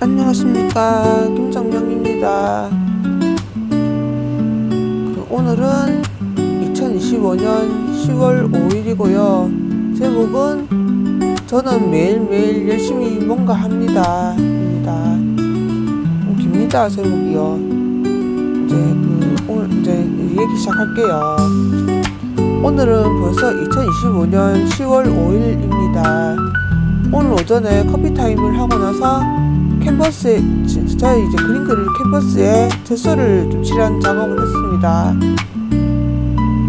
안녕하십니까 김정명입니다. 그 오늘은 2025년 10월 5일이고요. 제목은 저는 매일매일 열심히 뭔가 합니다. 입니다. 좀 깁니다 제목이요. 이제 그 오늘 이제 얘기 시작할게요. 오늘은 벌써 2025년 10월 5일입니다. 오늘 오전에 커피 타임을 하고 나서 캔버스에 지- 저희 이제 그림 그릴 캔버스에 제소를 좀 칠한 작업을 했습니다.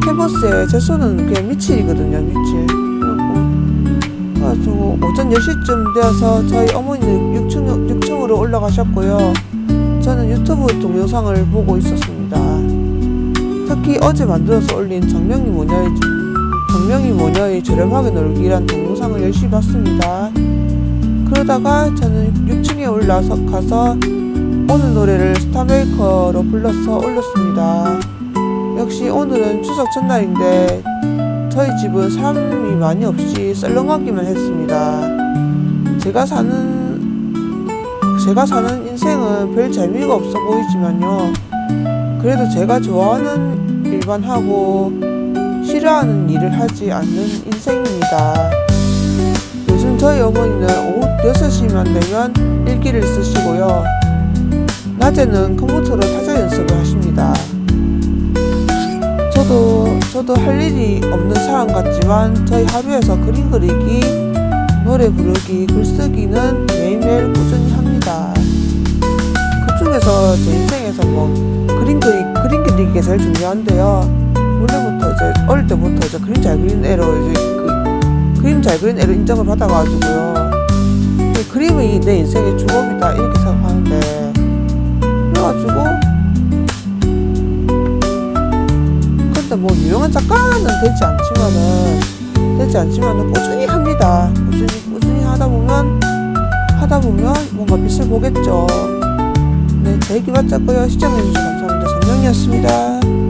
캔버스에 제소는 그냥 미칠. 그래갖고, 그래가지고 오전 10시쯤 되어서 저희 어머니는 6층, 6층으로 올라가셨고요. 저는 유튜브 동영상을 보고 있었습니다. 특히 어제 만들어서 올린 정명이 모녀의 정명이 모녀의 저렴하게 놀기란 동영상을 열심히 봤습니다. 그러다가 저는 6층에 올라서 가서 오늘 노래를 스타메이커로 불러서 올렸습니다. 역시 오늘은 추석 전날인데 저희 집은 사람이 많이 없이 썰렁하기만 했습니다. 제가 사는 제가 사는 인생은 별 재미가 없어 보이지만요. 그래도 제가 좋아하는 일만 하고 싫어하는 일을 하지 않는 인생입니다. 요즘 저희 어머니는 오후 6시만 되면 일기를 쓰시고요. 낮에는 컴퓨터로 타자 연습을 하십니다. 저도, 저도 할 일이 없는 사람 같지만 저희 하루에서 그림 그리기, 노래 부르기, 글쓰기는 매일매일 꾸준히 합니다. 그 중에서 제 인생에서 뭐 그림 그리, 그림 그리기가 제일 중요한데요. 원래부터 이제 어릴 때부터 이제 그림 잘 그리는 애로 이제 그 그림 잘 그리는 애로 인정을 받아가지고요. 이 그림이 내 인생의 주업이다 이렇게 생각하는데 그래가지고 근데 뭐 유명한 작가는 되지 않지만은 되지 않지만은 꾸준히 합니다. 꾸준히 꾸준히 하다 보면 하다 보면 뭔가 빛을 보겠죠. 네, 제 얘기 맞자고요. 시청해주셔서 감사합니다. 정명이었습니다.